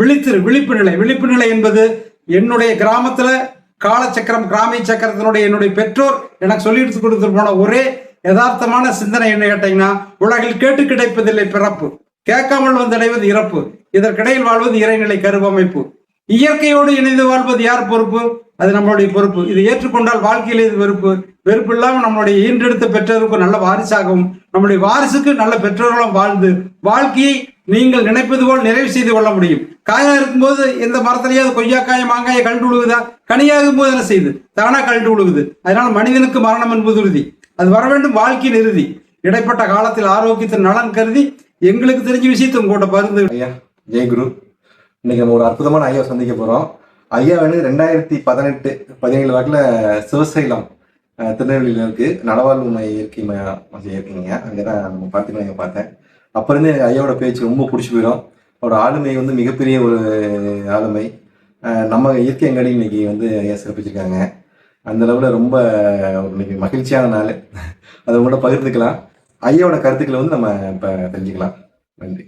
விழித்திரு விழிப்பு நிலை. விழிப்பு நிலை என்பது என்னுடைய கிராமத்துல காலச்சக்கரம் கிராமி சக்கரத்தினுடைய என்னுடைய பெற்றோர் எனக்கு சொல்லி எடுத்து கொடுத்துட்டு போன ஒரே யதார்த்தமான சிந்தனை என்ன கேட்டீங்கன்னா உலகில் கேட்டு கிடைப்பதில்லை பிறப்பு. கேட்காமல் வந்தடைவது இறப்பு. இதற்கிடையில் வாழ்வது இறைநிலை கருவமைப்பு. இயற்கையோடு இணைந்து வாழ்வது யார் பொறுப்பு? அது நம்மளுடைய பொறுப்பு. இதை ஏற்றுக்கொண்டால் வாழ்க்கையில் இது வெறுப்பு. வெறுப்பு இல்லாமல் நம்மளுடைய ஈன்றெடுத்த பெற்றோருக்கும் நல்ல வாரிசாகவும் நம்முடைய வாரிசுக்கு நல்ல பெற்றோர்களும் வாழ்ந்து வாழ்க்கையை நீங்கள் நினைப்பது போல் நிறைவு செய்து கொள்ள முடியும். காயா இருக்கும்போது எந்த மரத்திலேயாவது கொய்யாக்காய மாங்காய கழண்டு விழுகுதா கனியாகும் போது என்ன செய்யுது தானா கழண்டு விழுகுது அதனால மனிதனுக்கு மரணம் என்பது உறுதி. அது வர வேண்டும் வாழ்க்கையின் இறுதி. இடைப்பட்ட காலத்தில் ஆரோக்கியத்தின் நலன் கருதி எங்களுக்கு தெரிஞ்ச விஷயத்தை உங்கள்கிட்ட பருந்து ஐயா ஜெயகுரு இன்னைக்கு நம்ம ஒரு அற்புதமான ஐயா சந்திக்க போறோம். ஐயா வந்து ரெண்டாயிரத்தி பதினெட்டு பதினேழு வாக்கில் சிவசைலம் திருநெல்வேலியில் இருக்கு. நலவாழ்வு மைய இயற்கை மையம் இருக்கீங்க. அங்கே தான் நம்ம பார்த்துக்கலாம் பார்த்தேன். அப்போ எனக்கு ஐயாவோட பேச்சு ரொம்ப பிடிச்சி போயிடும். அவரோட ஆளுமை வந்து மிகப்பெரிய ஒரு ஆளுமை. நம்ம இயற்கை அங்காடி இன்னைக்கு வந்து ஐயா சிறப்பிச்சிருக்காங்க அந்த அளவில் ரொம்ப இன்னைக்கு மகிழ்ச்சியான நாள். அதை உங்கள்கிட்ட பகிர்ந்துக்கலாம். ஐயாவோட கருத்துக்களை வந்து நம்ம இப்போ தெரிஞ்சுக்கலாம். நன்றி.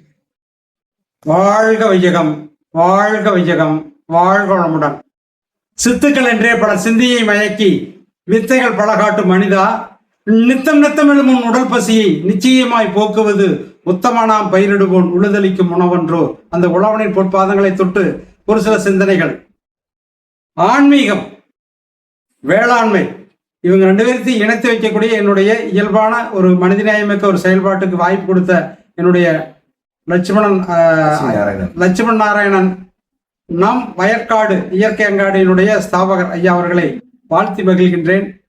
வாழ்க வையகம். வாழ்க வையகம். வாழ்க வளமுடன். சித்துக்கள் என்றே பல சிந்தியை மயக்கி வித்தைகள் பல காட்டும் மனிதா நித்தம் நித்தம் எழுமும் உடல் பசியை நிச்சயமாய் போக்குவது உத்தமனாம் பயிரிடுவோன் உழுதளிக்கும் உணவன்றோ. அந்த உழவனின் பொற்பாதங்களை தொட்டு ஒரு சில சிந்தனைகள். ஆன்மீகம் வேளாண்மை. இவங்க ரெண்டு பேர்த்தையும் இணைத்து வைக்கக்கூடிய என்னுடைய இயல்பான ஒரு மனிதநேயமிக்க ஒரு செயல்பாட்டுக்கு வாய்ப்பு கொடுத்த என்னுடைய லட்சுமணன் லட்சுமண் நாராயணன் நம் வயற்காடு இயற்கை அங்காடியினுடைய ஸ்தாபகர் ஐயா அவர்களை வாழ்த்தி மகிழ்கின்றேன்.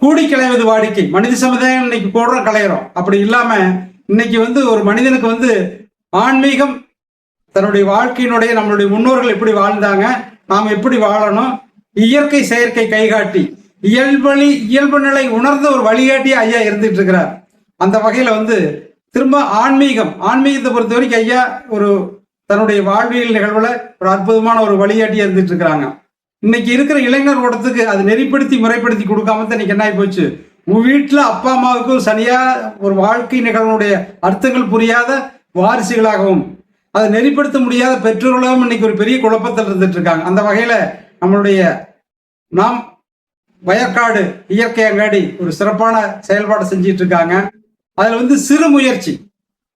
கூடி கிளைவது வாடிக்கை. மனித சமுதாயம் இன்னைக்கு போடுற கலையிறோம். அப்படி இல்லாம இன்னைக்கு வந்து ஒரு மனிதனுக்கு வந்து ஆன்மீகம் தன்னுடைய வாழ்க்கையினுடைய நம்மளுடைய முன்னோர்கள் எப்படி வாழ்ந்தாங்க நாம் எப்படி வாழணும் இயற்கை செயற்கை கைகாட்டி இயல்பலி இயல்பு நிலை உணர்ந்த ஒரு வழிகாட்டி ஐயா இருந்துட்டு இருக்கிறார் அந்த வகையில வந்து திரும்ப ஆன்மீகம் ஆன்மீகத்தை பொறுத்த வரைக்கும் ஐயா ஒரு தன்னுடைய வாழ்வியல் நிகழ்வுல ஒரு அற்புதமான ஒரு வழிகாட்டியா இருந்துட்டு இருக்கிறாங்க இன்னைக்கு இருக்கிற இளைஞர் ஓட்டத்துக்கு அது நெறிப்படுத்தி முறைப்படுத்தி கொடுக்காம தான் இன்னைக்கு என்ன ஆகி போச்சு வீட்டில் அப்பா அம்மாவுக்கு சரியா ஒரு வாழ்க்கை நிகழ்வுடைய அர்த்தங்கள் புரியாத வாரிசுகளாகவும் அதை நெறிப்படுத்த முடியாத பெற்றோர்களாகவும் இன்னைக்கு ஒரு பெரிய குழப்பத்தில் இருந்துட்டு இருக்காங்க. அந்த வகையில நம்மளுடைய நாம் வயக்காடு இயற்கை அங்காடி ஒரு சிறப்பான செயல்பாடு செஞ்சிட்டு இருக்காங்க. அதுல வந்து சிறு முயற்சி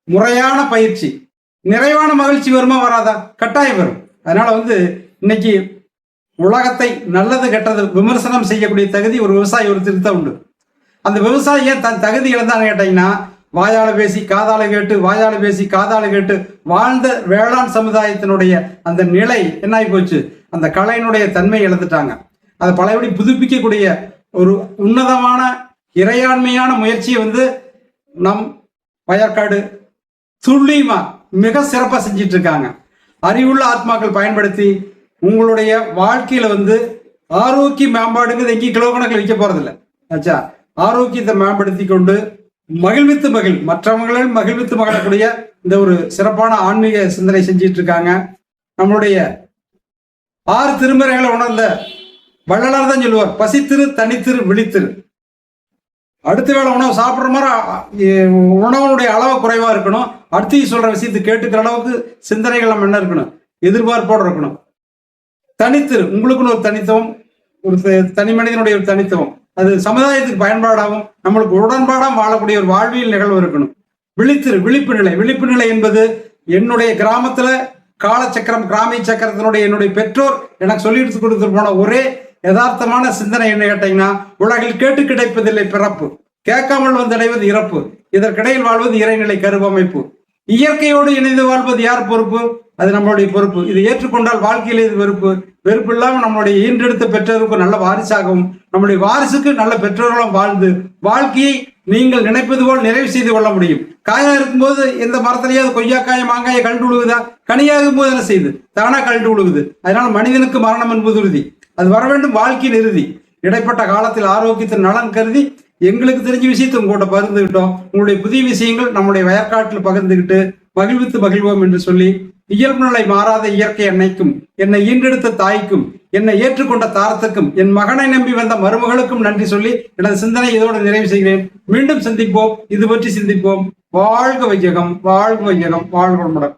முறையான பயிற்சி நிறைவான மகிழ்ச்சி வருமா வராதா? கட்டாயம் வரும். அதனால வந்து இன்னைக்கு உலகத்தை நல்லது கெட்டது விமர்சனம் செய்யக்கூடிய தகுதி ஒரு விவசாயி ஒரு திருத்த உண்டு. அந்த விவசாயி ஏன் தன் தகுதி இழந்தான்னு கேட்டீங்கன்னா வாயால பேசி காதால கேட்டு வாயால பேசி காதால கேட்டு வாழ்ந்த வேளாண் சமுதாயத்தினுடைய அந்த நிலை என்ன ஆகி போச்சு? அந்த கலையினுடைய தன்மை இழந்துட்டாங்க. அதை பழையபடி புதுப்பிக்கக்கூடிய ஒரு உன்னதமான இறையாண்மையான முயற்சியை வந்து நம் வயற்காடு துல்லியமா மிக சிறப்பாக செஞ்சிட்டு இருக்காங்க. அறிவுள்ள ஆத்மாக்கள் பயன்படுத்தி உங்களுடைய வாழ்க்கையில வந்து ஆரோக்கிய மேம்பாடுங்கிறது எங்கேயும் கிலோ கணக்கில் விற்க போறதில்ல. ஆச்சா? ஆரோக்கியத்தை மேம்படுத்தி கொண்டு மகிழ்வித்து மகிழ் மற்றவங்களும் மகிழ்வித்து மகிழக்கூடிய இந்த ஒரு சிறப்பான ஆன்மீக சிந்தனை செஞ்சிட்டு இருக்காங்க. நம்மளுடைய ஆறு திருமறைகளை உணர்ந்த வள்ளலார் தான் சொல்லுவார் பசித்திரு தனித்திரு விழித்திரு. அடுத்த வேளை உணவு சாப்பிட்ற மாதிரி உணவனுடைய அளவு குறைவா இருக்கணும். அடுத்து சொல்ற விஷயத்தை கேட்டுக்கிற அளவுக்கு சிந்தனைகள் நம்ம என்ன இருக்கணும்? எதிர்பார்ப்போடு இருக்கணும். தனித்திரு உங்களுக்குன்னு ஒரு தனித்துவம் ஒரு த- தனி மனிதனுடைய ஒரு தனித்துவம். அது சமுதாயத்துக்கு பயன்பாடாகவும் நம்மளுக்கு உடன்பாடாக வாழக்கூடிய ஒரு வாழ்வியல் நிகழ்வு இருக்கணும். விழித்திரு விழிப்பு நிலை. விழிப்பு நிலை என்பது என்னுடைய கிராமத்துல காலச்சக்கரம் கிராமி சக்கரத்தினுடைய என்னுடைய பெற்றோர் எனக்கு சொல்லி எடுத்து கொடுத்துட்டு போன ஒரே யதார்த்தமான சிந்தனை என்ன கேட்டீங்கன்னா உலகில் கேட்டு கிடைப்பதில்லை பிறப்பு. கேட்காமல் வந்தடைவது இறப்பு. இதற்கிடையில் வாழ்வது இறைநிலை கருவமைப்பு. இயற்கையோடு இணைந்து வாழ்வது யார் பொறுப்பு? அது நம்மளுடைய பொறுப்பு. இதை ஏற்றுக்கொண்டால் வாழ்க்கையில் இது வெறுப்பு. வெறுப்பு இல்லாமல் நம்மளுடைய ஈன்றெடுத்த பெற்றோருக்கு நல்ல வாரிசாகவும் நம்முடைய வாரிசுக்கு நல்ல பெற்றோர்களும் வாழ்ந்து வாழ்க்கையை நீங்கள் நினைப்பது போல் நிறைவு செய்து கொள்ள முடியும். காயா இருக்கும்போது எந்த மரத்திலேயாவது கொய்யாக்காய மாங்காய கழண்டு விழுகுதா கனியாகும் போது என்ன செய்யுது தானா கழண்டு விழுகுது அதனால மனிதனுக்கு மரணம் என்பது உறுதி. அது வர வேண்டும் வாழ்க்கையின் இறுதி. இடைப்பட்ட காலத்தில் ஆரோக்கியத்தின் நலன் கருதி எங்களுக்கு தெரிஞ்ச விஷயத்தை உங்கள்கிட்ட பகிர்ந்துகிட்டோம். உங்களுடைய புதிய விஷயங்கள் நம்முடைய வயற்காட்டில் பகிர்ந்துகிட்டு மகிழ்வித்து மகிழ்வோம் என்று சொல்லி இயல்பு நிலை மாறாத இயற்கை அன்னைக்கும் என்னை ஈன்றெடுத்த தாய்க்கும் என்னை ஏற்றுக்கொண்ட தாரத்துக்கும் என் மகனை நம்பி வந்த மருமகளுக்கும் நன்றி சொல்லி எனது சிந்தனை இதோடு நிறைவு செய்கிறேன். மீண்டும் சந்திப்போம். இது பற்றி சிந்திப்போம். வாழ்க வையகம் வாழ்க வையகம் வாழ்க வளமுடன்.